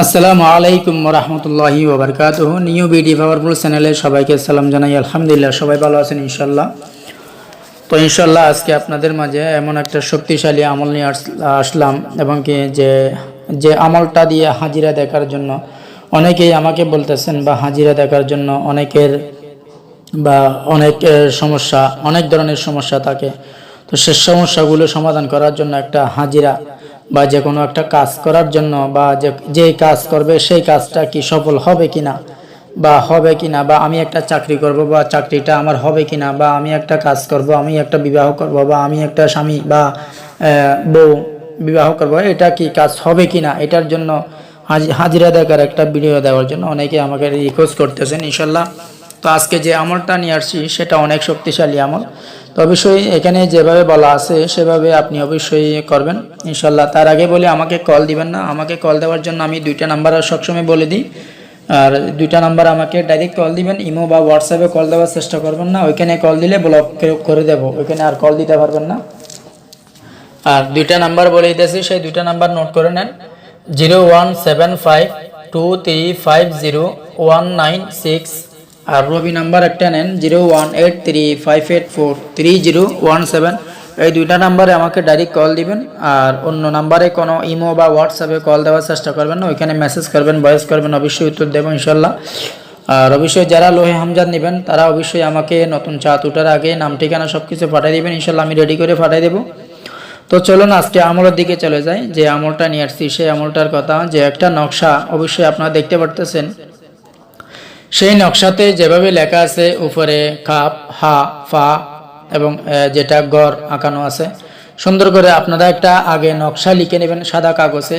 আসসালামু আলাইকুম রহমতুল্লাহি ওবরকাত নিউ বিডি পাওয়ারফুল চ্যানেলে সবাইকে সালাম জানাই, আলহামদুলিল্লাহ, সবাই ভালো আছেন ইনশাল্লাহ তো ইনশাল্লাহ আজকে আপনাদের মাঝে এমন একটা শক্তিশালী আমল নিয়ে আস- আসলাম এবং কি যে যে আমলটা দিয়ে হাজিরা দেখার জন্য অনেকেই আমাকে বলতেছেন বা হাজিরা দেখার জন্য অনেকের বা অনেক সমস্যা, অনেক ধরনের সমস্যা থাকে। তো সে সমস্যাগুলো সমাধান করার জন্য একটা হাজিরা বা যে কোনো একটা কাজ করার জন্য বা যে কাজ করবে সেই কাজটা কি সফল হবে কিনা বা হবে কিনা বা আমি একটা চাকরি করব বা চাকরিটা আমার হবে কিনা বা আমি একটা কাজ করব, আমি একটা বিবাহ করব বা আমি একটা স্বামী বা বউ বিবাহ করব, এটা কি কাজ হবে কিনা? এটার জন্য হাজি- হাজিরা দেখার একটা ভিডিও দেওয়ার জন্য অনেকে আমাকে রিকোয়েস্ট করতেছেন, ইনশাল্লাহ। তো আজকে যে আমলটা নিয়ে আসছি, সেটা অনেক শক্তিশালী আমল। তো অবশ্যই এখানে যেভাবে বলা আছে, সেভাবে আপনি অবশ্যই করবেন। ইনশাল্লাহ তার আগে বলে, আমাকে কল দিবেন না। আমাকে কল দেওয়ার জন্য আমি দুইটা নাম্বার সবসময় বলে দিই। আর দুইটা নাম্বার আমাকে ডাইরেক্ট কল দিবেন, ইমো বা হোয়াটসঅ্যাপে কল দেওয়ার চেষ্টা করবেন না। ওইখানে কল দিলে ব্লক করে দেবো। ওইখানে আর কল দিতে পারবেন না। আর দুইটা নাম্বার বলে দিতেছি, সেই দুইটা নাম্বার নোট করে নেন। Zero one seven five two three five zero one nine six আর রবি নাম্বার একটা নেন, zero one eight three five eight four three zero one seven. এই দুইটা নাম্বারে আমাকে ডাইরেক্ট কল দিবেন, আর অন্য নাম্বারে কোনো ইমো বা হোয়াটসঅ্যাপে কল দেওয়ার চেষ্টা করবেন না, ওইখানে মেসেজ করবেন ভয়েস করবেন, অবশ্যই উত্তর দেবো ইনশাল্লাহ। আর অবশ্যই যারা লোহে হামজাদ নেবেন, তারা অবশ্যই আমাকে নতুন চাঁদ উঠার আগে নাম, ঠিকানা সব কিছু পাঠিয়ে দেবেন, ইনশাল্লাহ আমি রেডি করে পাঠিয়ে দেবো। তো চলুন আজকে আমলের দিকে চলে যাই, যে আমলটা নিয়ে আসছি, সেই আমলটার কথা, যে একটা নকশা অবশ্যই আপনারা দেখতে পারতেছেন। সেই নকশাতে যেভাবে লেখা আছে, উপরে কাপ হা, ফা এবং যেটা গড় আঁকানো আছে, সুন্দর করে আপনারা একটা আগে নকশা লিখে নেবেন সাদা কাগজে।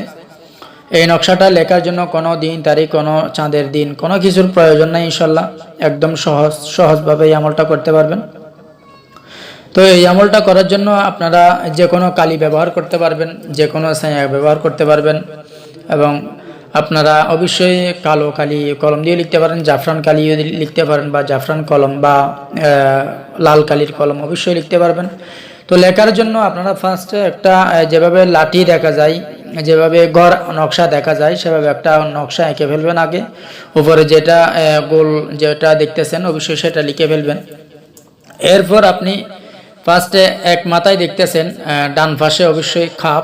এই নকশাটা লেখার জন্য কোনো দিন তারিখ, কোনো চাঁদের দিন, কোনো কিছুর প্রয়োজন নাই ইনশাল্লাহ। একদম সহজ, সহজভাবে এই আমলটা করতে পারবেন। তো এই আমলটা করার জন্য আপনারা যে কোনো কালি ব্যবহার করতে পারবেন, যে কোনো ব্যবহার করতে পারবেন এবং আপনারা অবশ্যই কালো কালি কলম দিয়ে লিখতে পারেন, জাফরান কালিও লিখতে পারেন বা জাফরান কলম বা লাল কালির কলম অবশ্যই লিখতে পারবেন। তো লেখার জন্য আপনারা ফার্স্টে একটা যেভাবে লাঠি দেখা যায়, যেভাবে ঘর নকশা দেখা যায়, সেভাবে একটা নকশা এঁকে ফেলবেন আগে। উপরে যেটা গোল যেটা দেখতেছেন, অবশ্যই সেটা লিখে ফেলবেন। এরপর আপনি ফার্স্টে এক মাথায় দেখতেছেন ডান পাশে অবশ্যই কাপ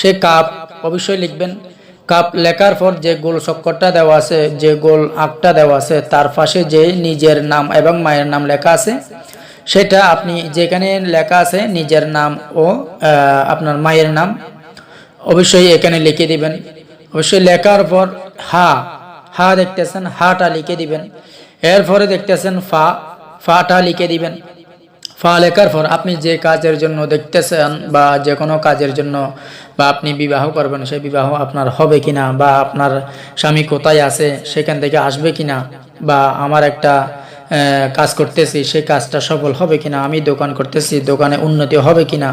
সে কাপ অবশ্যই লিখবেন। কাপ লেখার পর যে গোল চক্করটা দেওয়া আছে, যে গোল আঁকটা দেওয়া আছে, তার পাশে যে নিজের নাম এবং মায়ের নাম লেখা আছে, সেটা আপনি যেখানে লেখা আছে, নিজের নাম ও আপনার মায়ের নাম, অবশ্যই এখানে লিখে দিবেন। অবশ্যই লেখার পর হা হা দেখতেছেন, হাটা লিখে দিবেন। এরপরে দেখতেছেন ফা ফাটা লিখে দিবেন। ফা লেখার পর আপনি যে কাজের জন্য দেখতেছেন বা যে কোনো কাজের জন্য বা আপনি বিবাহ করবেন, সেই বিবাহ আপনার হবে কিনা বা আপনার স্বামী কোথায় আছে, সেখান থেকে আসবে কিনা বা আমার একটা কাজ করতেছি, সেই কাজটা সফল হবে কিনা, আমি দোকান করতেছি, দোকানে উন্নতি হবে কিনা,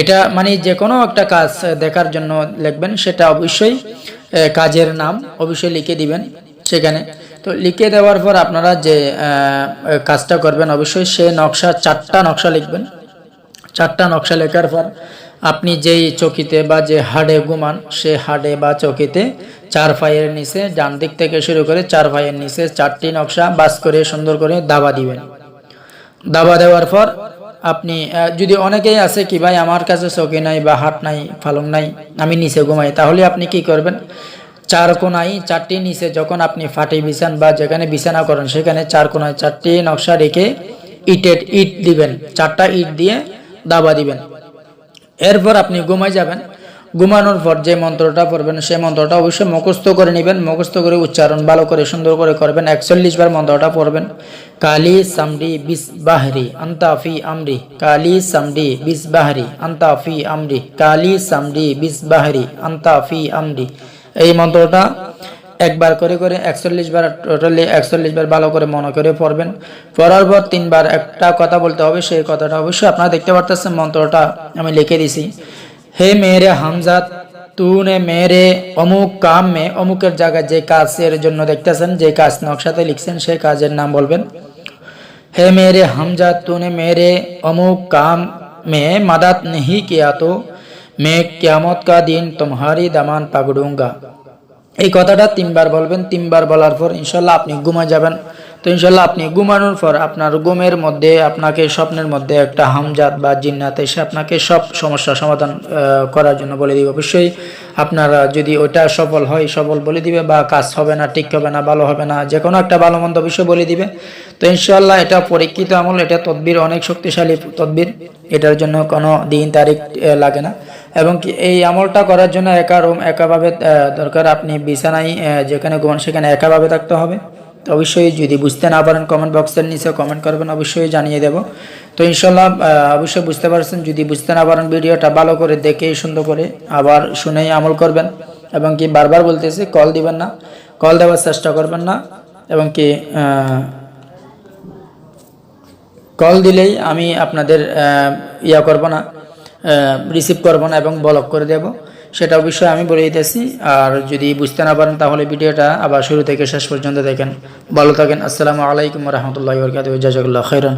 এটা মানে যে কোনো একটা কাজ দেখার জন্য লিখবেন, সেটা অবশ্যই কাজের নাম অবশ্যই লিখে দিবেন, সেখানে তো লিখে দেওয়ার পর আপনারা যে কাজটা করবেন, অবশ্যই সে নকশা, চারটা নকশা লিখবেন। চারটা নকশা লেখার পর আপনি যেই চকিতে বা যে হাড়ে ঘুমান, সে হাড়ে বা চকিতে চার পায়ের নিচে, ডান দিক থেকে শুরু করে চার পায়ের নিচে চারটি নকশা বাস করে সুন্দর করে দাবা দিবেন। দাবা দেওয়ার পর আপনি যদি অনেকেই আছে কি, ভাই, আমার কাছে চকি নাই বা হাট নাই ফালং নাই, আমি নিচে ঘুমাই তাহলে আপনি কি করবেন? চার কোনায় চারটি নিচে যখন আপনি ফাটি বিছান বা যেখানে বিছানা করেন, সেখানে চার কোনায় চারটি নকশা রেখে ইটের ইট দিবেন, চারটা ইট দিয়ে দাবা দিবেন। এরপর আপনি ঘুমাই যাবেন। ঘুমানোর পর যে মন্ত্রটা পড়বেন সেই মন্ত্রটা অবশ্যই মুখস্থ করে নেবেন, মুখস্থ করে উচ্চারণ ভালো করে সুন্দর করে করবেন। একচল্লিশ বার মন্ত্রটা পড়বেন। কালি সামরি বিস বাহরি আন্তাফি আমরি। কালি সামরি বিস বাহরি আন্তাফি আমরি। কালি সামরি বিস বাহরি আন্তাফি আমরি। এই মন্ত্রটা একবার করে করে একচল্লিশ বার টোটালি একচল্লিশ বার ভালো করে মনে করে পড়বেন। পড়ার পর তিনবার একটা কথা বলতে হবে, সেই কথাটা অবশ্যই আপনারা দেখতে পারতেছেন মন্ত্রটা আমি লিখে দিছি। হে মেয়েরে হামজাদ তুনে মেরে অমুক কাম মে অমুকের জায়গায় যে কাজের জন্য দেখতেছেন, যে কাজ নকশাতে লিখছেন সেই কাজের নাম বলবেন। হে মেরে হামজাদ তুনে মেরে অমুক কাম মে মাদাত নেহি কেয়া তো मैं क़यामत का दिन तुम्हारी दामन पकड़ूंगा এই কথাটা তিনবার বলবেন তিনবার বলার পর ইনশাল্লাহ আপনি ঘুমা যাবেন তো ইনশাল্লাহ আপনি ঘুমানোর পর আপনার ঘুমের মধ্যে আপনাকে স্বপ্নের মধ্যে একটা হামজাত বা জিন্নাত এসে আপনাকে সব সমস্যার সমাধান আহ, করার জন্য বলে দিবে অবশ্যই আপনারা যদি ওটা সফল হয় সফল বলে দিবে বা কাজ হবে না ঠিক হবে না ভালো হবে না যে কোনো একটা ভালো মন্দ বিষয় বলে দিবে তো ইনশাল্লাহ এটা পরীক্ষিত আমল এটা তদবির অনেক শক্তিশালী তদবির এটার জন্য কোনো দিন তারিখ আহ, লাগে না এবং কি এই আমলটা করার জন্য একা রুম, একাভাবে দরকার আপনি বিছানায় যেখানে ঘুমান সেখানে একাভাবে থাকতে হবে। তো অবশ্যই যদি বুঝতে না পারেন কমেন্ট বক্সের নিচে কমেন্ট করবেন, অবশ্যই জানিয়ে দেব। তো ইনশাল্লাহ অবশ্যই বুঝতে পারছেন, যদি বুঝতে না পারেন ভিডিওটা ভালো করে দেখে সুন্দর করে আবার শুনেই আমল করবেন। এবং কি বারবার বলতেছি কল দিবেন না কল দেওয়ার চেষ্টা করবেন না। এবং কি কল দিলেই আমি আপনাদের ইয়া করব না। রিসিভ করব না এবং ব্লক করে দেব সেটা অবশ্যই আমি বলে দিতেছি। আর যদি বুঝতে না পারেন, তাহলে ভিডিওটা আবার শুরু থেকে শেষ পর্যন্ত দেখেন। ভালো থাকেন, আসসালামু আলাইকুম রহমতুল্লাহ বরকাত জাজাকুল্লাহ খৈরান